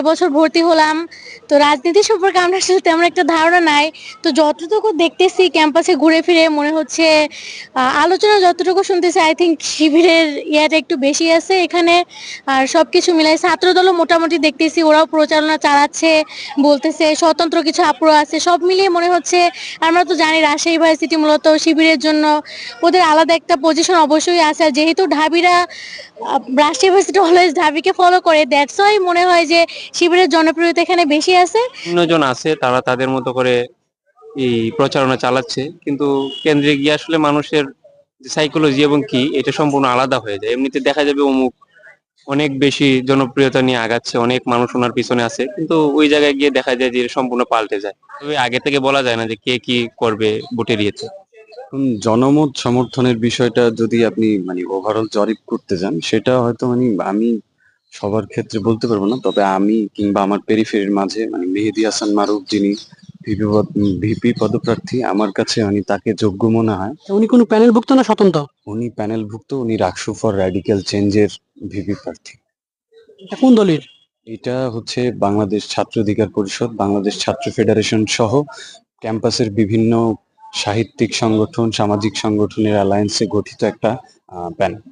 এবছর ভর্তি হলাম। তো রাজনীতি সম্পর্কে আমরা আসলে তেমন একটা ধারণা নাই। তো যতটুকু দেখতেছি ক্যাম্পাসে ঘুরে ফিরে মনে হচ্ছে আলোচনা যতটুকু শুনতেছি আই থিঙ্ক শিবিরের ইয়াটা একটু বেশি আছে এখানে। আর সবকিছু মিলাই ছাত্রদলও মোটামুটি দেখতেছি, ওরাও প্রচারণা চালাচ্ছে, বলতেছে স্বতন্ত্র কিছু আপ্রো আছে, সব মিলিয়ে মনে হচ্ছে, আমরা তো জানি রাজশাহী ইউনিভার্সিটি মূলত শিবিরের জন্য ওদের আলাদা একটা পজিশন অবশ্যই আছে। আর যেহেতু ঢাবিরা রাজশাহী ইউনিভার্সিটি অলওয়েজ ঢাবিকে ফলো করে দ্যাটস মনে হয় যে শিবিরের জনপ্রিয়তা এখানে বেশি আছে? জন আছে তারা তাদের মতো করে এই প্রচারণা চালাচ্ছে। কিন্তু কেন্দ্রে গিয়ে আসলে মানুষের সাইকোলজি এবং কি এটা সম্পূর্ণ আলাদা হয়ে যায়। এমনিতে দেখা যাবে অমুক অনেক বেশি জনপ্রিয়তা নিয়ে আগাচ্ছে অনেক মানুষ ওনার পিছনে আছে। কিন্তু ওই জায়গায় গিয়ে দেখা যায় যে সম্পূর্ণ পাল্টে যায়। তবে আগে থেকে বলা যায় না যে কে কি করবে ভোটের ইয়েতে। জনমত সমর্থনের বিষয়টা যদি আপনি মানে ওভারঅল জরিপ করতে যান সেটা হয়তো মানে আমি সবার ক্ষেত্রে বলতে পারব না তবে আমি কিংবা আমার পেরিফেরির মাঝে মানে মেহেদি হাসান মারুফ যিনি ভিপি ভিপি পদপ্রার্থী আমার কাছে উনি তাকে যোগ্য মনে হয়। উনি কোনো প্যানেলভুক্ত না স্বতন্ত্র? উনি প্যানেলভুক্ত উনি রাকসু ফর র্যাডিক্যাল চেঞ্জের ভিপি প্রার্থী। এটা কোন দলের? এটা হচ্ছে বাংলাদেশ ছাত্র অধিকার পরিষদ বাংলাদেশ ছাত্র ফেডারেশন সহ ক্যাম্পাসের বিভিন্ন সাহিত্যিক সংগঠন সামাজিক সংগঠনের অ্যালায়েন্সে গঠিত একটা প্যানেল